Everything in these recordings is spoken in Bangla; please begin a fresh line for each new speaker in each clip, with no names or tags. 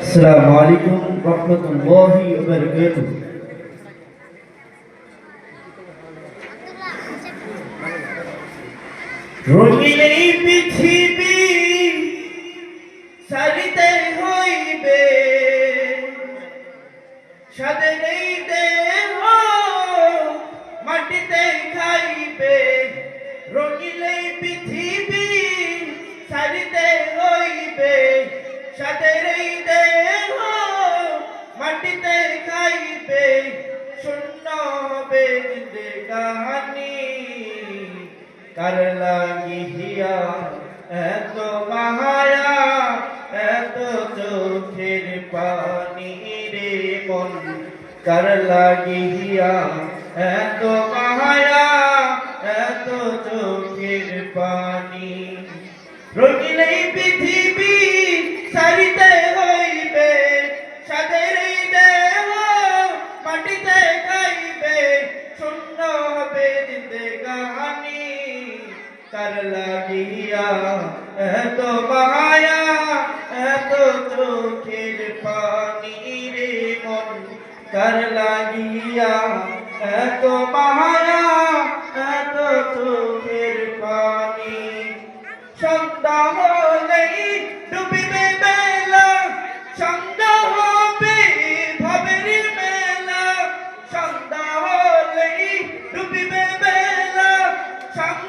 السلام عليكم ورحمة الله وبركاته রঙিন এই পৃথিবী সারিতে হইবে সাদের এই দেহ মাটিতে খাইবে রঙিন এই পৃথিবী সাদের এই মাটিতে খাইবে, শূন্য হবে জিন্দেগানি কার লাগিয়া এত মায়া, এত চোখের পানি রে মন। পৃথিবী কার লাগিয়া এত মায়া এত চোখের পানি রে মন কার লাগিয়া এত মায়া এত চোখের পানি সন্ধ্যা হলেই ডুবিবে বেলা সন্ধ্যা হবে ভবের মেলা সন্ধ্যা হলেই ডুবিবে বেলা সন্ধ্যা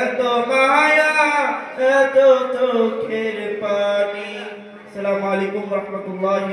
এত মায়া এত চোখের পানি। আসসালামু আলাইকুম রহমতুল্লাহি